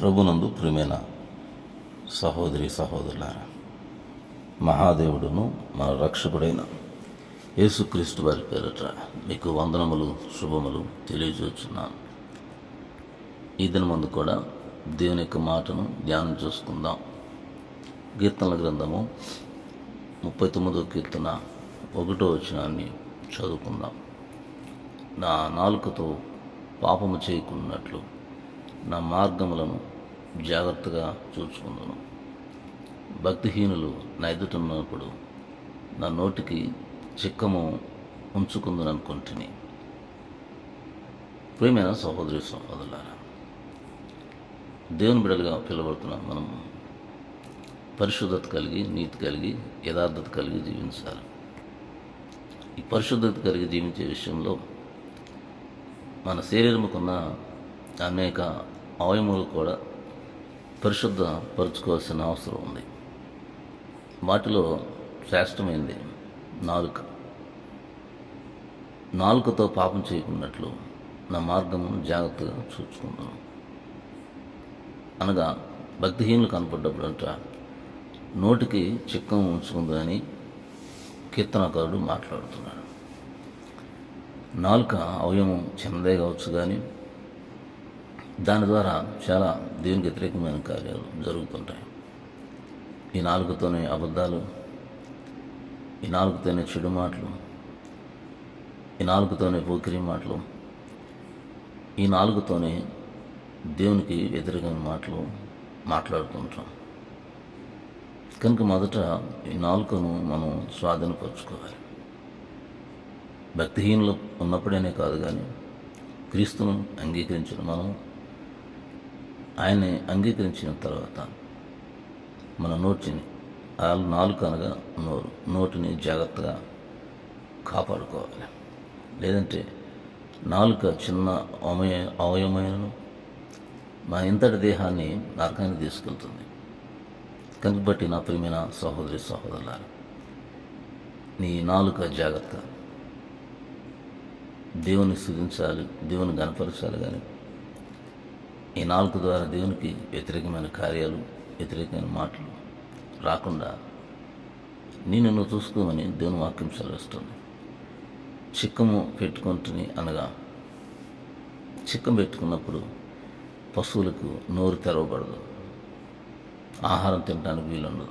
ప్రభునందు ప్రియమైన సహోదరి సహోదరులారా మహాదేవుడును మన రక్షకుడైన యేసుక్రీస్తు వారి పేరట మీకు వందనములు శుభములు తెలియజేస్తున్నాను. ఈ దినమందు కూడా దేవుని యొక్క మాటను ధ్యానం చేసుకుందాం. కీర్తనల గ్రంథము ముప్పై తొమ్మిదో కీర్తన ఒకటో వచనాన్ని చదువుకుందాం. నా నాలుకతో పాపము చేయకున్నట్లు నా మార్గములను జాగ్రత్తగా చూసుకుందును భక్తిహీనులు నా ఎదుటన్నప్పుడు నా నోటికి చిక్కము ఉంచుకుందని అనుకుంటుని ప్రియమైన సహోదరి సహోదరులారా దేవుని బిడలుగా పిలువబడుతున్నాం మనం పరిశుద్ధత కలిగి నీతి కలిగి యథార్థత కలిగి జీవించాలి. ఈ పరిశుద్ధత కలిగి జీవించే విషయంలో మన శరీరముకున్న అనేక అవయములు కూడా పరిశుద్ధపరచుకోవాల్సిన అవసరం ఉంది. వాటిలో శ్రేష్టమైంది నాలుక. నాలుకతో పాపం చేయకున్నట్లు నా మార్గమును జాగ్రత్తగా చూసుకుంటాను అనగా భక్తిహీనులు కనపడ్డప్పుడంట నోటికి చిక్కం ఉంచుకుందని కీర్తనకారుడు మాట్లాడుతున్నాడు. నాలుక అవయవం చిన్నదే కావచ్చు కానీ దాని ద్వారా చాలా దేవునికి వ్యతిరేకమైన కార్యాలు జరుగుతుంటాయి. ఈ నాలుగుతోనే అబద్ధాలు ఈ నాలుగుతోనే చెడు మాటలు ఈ నాలుగుతోనే పోకిరి మాటలు ఈ నాలుగుతోనే దేవునికి వ్యతిరేకమైన మాటలు మాట్లాడుతుంటాం కనుక మొదట ఈ నాలుకను మనం స్వాధీనపరచుకోవాలి. భక్తిహీనులు ఉన్నప్పుడేనే కాదు కానీ క్రీస్తును అంగీకరించిన మనం ఆయన్ని అంగీకరించిన తర్వాత మన నోటిని వాళ్ళు నాలుక అనగా నోరు. నోటిని జాగ్రత్తగా కాపాడుకోవాలి. లేదంటే నాలుక చిన్న అవయ అవయమైనను మా ఇంతటి దేహాన్ని నరకానికి తీసుకెళ్తుంది. కనుక బట్టి నా ప్రియమైన సహోదరి సహోదరులారు నీ నాలుక జాగ్రత్త. దేవుని స్థుతించాలి దేవుని గనపరచాలి కానీ ఈ నాలుగు ద్వారా దేవునికి వ్యతిరేకమైన కార్యాలు వ్యతిరేకమైన మాటలు రాకుండా నేను నువ్వు చూసుకోమని దేవుని వాక్యం సెలవిస్తుంది. చిక్కము పెట్టుకుంటుని అనగా చిక్కం పెట్టుకున్నప్పుడు పశువులకు నోరు తెరవబడదు. ఆహారం తినడానికి వీలుండదు.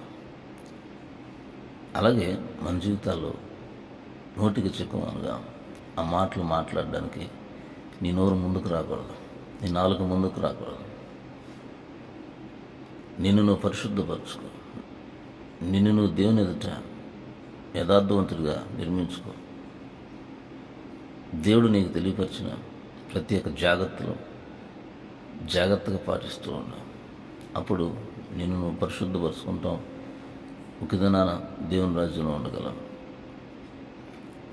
అలాగే మన జీవితాల్లో నోటికి చిక్కం అనగా ఆ మాటలు మాట్లాడడానికి నీ నోరు ముందుకు రాకూడదు. నీ నాలుగు ముందుకు రాకూడదు. నిన్ను నువ్వు పరిశుద్ధపరచుకో. నిన్ను నువ్వు దేవుని ఎదుట యథార్థవంతుడిగా నిర్మించుకో. దేవుడు నీకు తెలియపరిచిన ప్రత్యేక జాగ్రత్తలు జాగ్రత్తగా పాటిస్తూ ఉన్నావు అప్పుడు నిన్ను నువ్వు పరిశుద్ధపరుచుకుంటాం. ఒకదనాన దేవుని రాజ్యంలో ఉండగలం.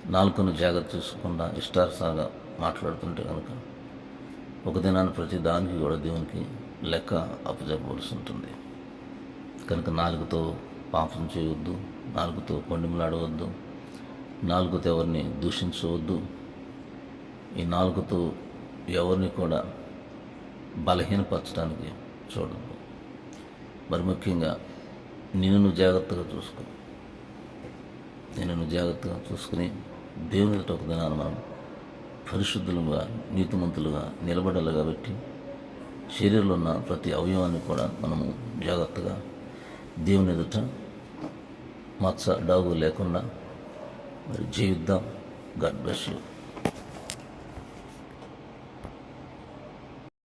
నాలుకను జాగ్రత్త చూసుకుండా ఇష్టానుసారంగా మాట్లాడుతుంటే కనుక ఒక దినాన్ని ప్రతి దానికి కూడా దేవునికి లెక్క అప్పచెప్పవలసి ఉంటుంది కనుక నాలుగుతో పాపం చేయవద్దు నాలుగుతో కొండిమలాడవద్దు నాలుగుతో ఎవరిని దూషించవద్దు ఈ నాలుగుతో ఎవరిని కూడా బలహీనపరచడానికి చూడద్దు. మరి ముఖ్యంగా నిన్ను నువ్వు జాగ్రత్తగా చూసుకో. నేను నువ్వు జాగ్రత్తగా చూసుకుని దేవుని ఒక దినాన్ని మనం పరిశుద్ధులుగా నీతిమంతులుగా నిలబడాలి కాబట్టి శరీరంలో ఉన్న ప్రతి అవయవాన్ని కూడా మనము జాగ్రత్తగా దేవుని ఎదుట మచ్చ డాగు లేకుండా మరి జీవిద్దాం. God bless you.